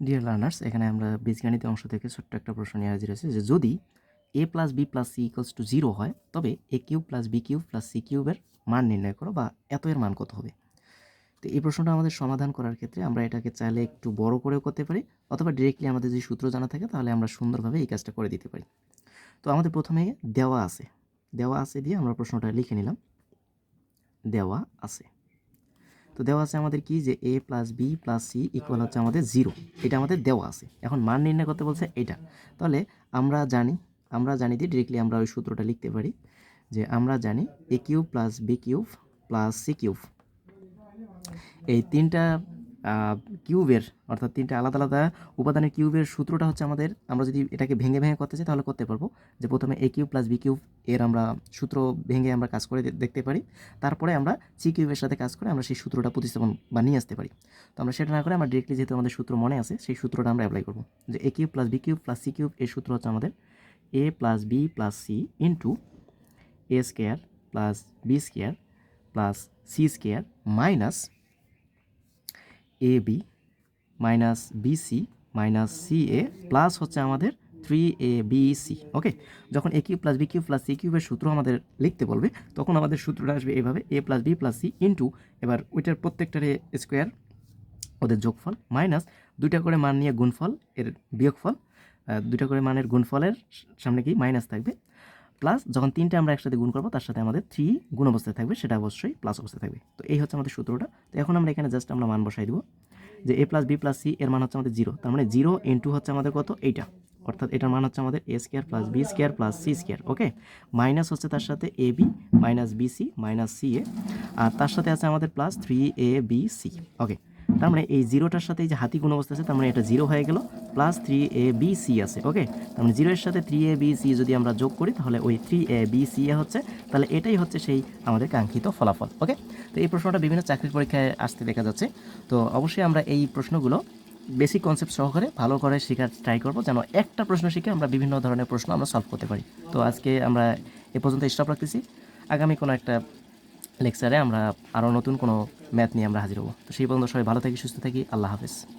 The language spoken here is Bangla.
ডিয়ার লার্নার্স এখানে আমরা বীজগণিত অংশ থেকে ছোট্ট একটা প্রশ্ন নিয়ে হাজির হয়েছে যে যদি A plus B plus C equals to zero হয়, তবে A cube plus B cube plus C কিউবের মান নির্ণয় করো বা এত এর মান কত হবে? তো এই প্রশ্নটা আমাদের সমাধান করার ক্ষেত্রে আমরা এটাকে চাইলে একটু বড় করেও করতে পারি অথবা ডিরেক্টলি আমাদের যদি সূত্র জানা থাকে, তাহলে আমরা সুন্দরভাবে এই কাজটা করে দিতে পারি। তো আমাদের প্রথমে দেওয়া আছে। দেওয়া আছে দিয়ে আমরা প্রশ্নটা লিখে নিলাম। দেওয়া আছে। তো দেওয়া আছে আমাদের কি যে A plus B plus C equal হচ্ছে আমাদের জিরো এটা আমাদের দেওয়া আছে। এখন মান নির্ণয় করতে বলছে এটা। তাহলে আমরা জানি আমরা জানি দিয়ে ডিরেক্টলি আমরা ওই সূত্রটা লিখতে পারি যে আমরা জানি A cube plus B cube plus C cube এই তিনটা কিউবের, অর্থাৎ তিনটা আলাদা আলাদা উপাদানের কিউবের সূত্রটা হচ্ছে আমাদের, আমরা যদি এটাকে ভেঙে ভেঙে করতে চাই তাহলে করতে পারব। যে প্রথমে A cube plus B cube এর আমরা সূত্র ভেঙে আমরা কাজ করে দেখতে পারি। তারপরে আমরা সি কিউবের সাথে কাজ করে আমরা সেই সূত্রটা প্রতিস্থাপন বা নিয়ে আসতে পারি। তো আমরা সেটা না করে আমরা ডিরেক্টলি যেহেতু আমাদের সূত্র মনে আছে, সেই সূত্রটা আমরা অ্যাপ্লাই করব। যে A cube plus B cube plus C cube এর সূত্র হচ্ছে আমাদের A plus B plus C into A square plus B square plus C square minus A B minus BC minus C A plus হচ্ছে আমাদের three A B C okay যখন A cube plus B cube plus C কিউবের সূত্র আমাদের লিখতে বলবে, তখন আমাদের সূত্রটা আসবে এভাবে A plus B plus C into এবার ওইটার প্রত্যেকটার স্কোয়ার ওদের যোগফল মাইনাস দুইটা করে মান নিয়ে গুণফল এর বিয়োগফল দুইটা করে মানের গুণফলের সামনে কি মাইনাস থাকবে? প্লাস যখন তিনটে আমরা একসাথে গুণ করব, তার সাথে আমাদের থ্রি গুণ অবস্থায় থাকবে, সেটা অবশ্যই প্লাস অবস্থায় থাকবে। তো এই হচ্ছে আমাদের সূত্রটা। তো এখন আমরা এখানে জাস্ট আমরা মান বসাই দেবো যে A plus B plus C এর মান হচ্ছে আমাদের জিরো তার মানে জিরো ইন্টু হচ্ছে আমাদের কত? এইটা। অর্থাৎ এটার মান হচ্ছে আমাদের A square plus B square plus C square okay minus হচ্ছে তার সাথে A B minus B C minus C A আর তার সাথে আছে আমাদের plus three A B C okay তার মানে এই জিরোটার সাথে এই যে হাতি গুণ অবস্থা আছে, তার মানে এটা জিরো হয়ে গেল plus three A B C আছে ওকে তার মানে জিরো এর সাথে থ্রি এ বি সি যদি আমরা যোগ করি, তাহলে ওই থ্রি এ বি সি এ হচ্ছে, তাহলে এটাই হচ্ছে সেই আমাদের কাঙ্ক্ষিত ফলাফল ওকে তো এই প্রশ্নটা বিভিন্ন চাকরির পরীক্ষায় আসতে দেখা যাচ্ছে, তো অবশ্যই আমরা এই প্রশ্নগুলো বেসিক কনসেপ্ট সহকারে ভালো করে শেখার ট্রাই করব, যেন একটা প্রশ্ন শিখে আমরা বিভিন্ন ধরনের প্রশ্ন আমরা সলভ করতে পারি। তো আজকে আমরা এ পর্যন্ত স্টপ রাখতেছি। আগামী কোনো একটা লেকচারে আমরা আরও নতুন কোনো ম্যাথ নিয়ে আমরা হাজির হব। তো সেই পর্যন্ত সবাই ভালো থাকি, সুস্থ থাকি, আল্লাহ হাফেজ।